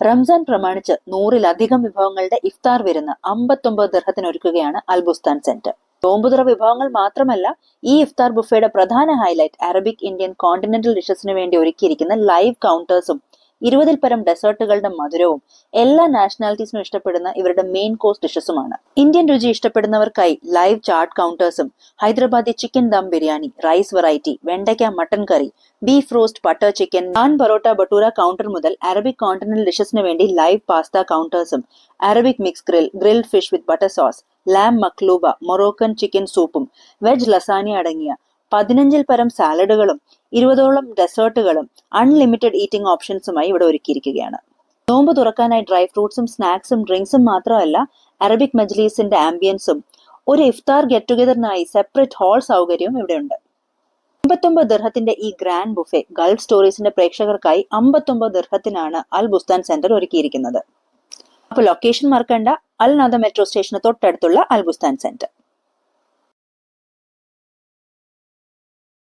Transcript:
റംസാൻ പ്രമാണിച്ച് നൂറിലധികം വിഭവങ്ങളുടെ ഇഫ്താർ വിരുന്ന് അമ്പത്തൊമ്പത് ദർഹത്തിന് ഒരുക്കുകയാണ് അൽബുസ്താൻ സെന്റർ. നോമ്പുതുറ വിഭവങ്ങൾ മാത്രമല്ല ഈ ഇഫ്താർ ബുഫയുടെ പ്രധാന ഹൈലൈറ്റ് അറബിക് ഇന്ത്യൻ കോണ്ടിനെന്റൽ ഡിഷസിന് വേണ്ടി ഒരുക്കിയിരിക്കുന്ന ലൈവ് കൗണ്ടേഴ്സും ഇരുപതിൽ പരം ഡെസേർട്ടുകളുടെ മധുരവും എല്ലാ നാഷണാലിറ്റീസിനും ഇഷ്ടപ്പെടുന്ന ഇവരുടെ മെയിൻ കോഴ്സ് ഡിഷസുമാണ് ഇന്ത്യൻ രുചി ഇഷ്ടപ്പെടുന്നവർക്കായി live chart കൗണ്ടേഴ്സും Hyderabadi chicken dum biryani rice variety വെണ്ടയ്ക്ക mutton curry beef roast butter chicken naan parotta bhatura counter മുതൽ അറബിക് കോണ്ടിനൽ ഡിഷസിന് വേണ്ടി live pasta കൗണ്ടേഴ്സും Arabic mix grill grilled fish with butter sauce lamb maqluba Moroccan chicken സൂപ്പും veg ലസാനി അടങ്ങിയ പതിനഞ്ചിൽ പരം സാലഡുകളും ഇരുപതോളം ഡെസേർട്ടുകളും unlimited eating ഓപ്ഷൻസുമായി ഇവിടെ ഒരുക്കിയിരിക്കുകയാണ്. നോമ്പ് തുറക്കാനായി ഡ്രൈ ഫ്രൂട്ട്സും സ്നാക്സും ഡ്രിങ്ക്സും മാത്രമല്ല അറബിക് മജ്ലീസിന്റെ ആംബിയൻസും ഒരു ഇഫ്താർ ഗെറ്റ് ടുഗദറിനായി സെപ്പറേറ്റ് ഹാൾ സൗകര്യവും ഇവിടെയുണ്ട്. അമ്പത്തൊമ്പത് ദർഹത്തിന്റെ ഈ ഗ്രാൻഡ് ബുഫെ ഗൾഫ് സ്റ്റോറീസിന്റെ പ്രേക്ഷകർക്കായി അമ്പത്തൊമ്പത് ദർഹത്തിനാണ് അൽ ബുസ്താൻ സെന്റർ ഒരുക്കിയിരിക്കുന്നത്. അപ്പോൾ ലൊക്കേഷൻ മറക്കണ്ട അൽ നദ മെട്രോ സ്റ്റേഷന് തൊട്ടടുത്തുള്ള അൽ ബുസ്താൻ സെന്റർ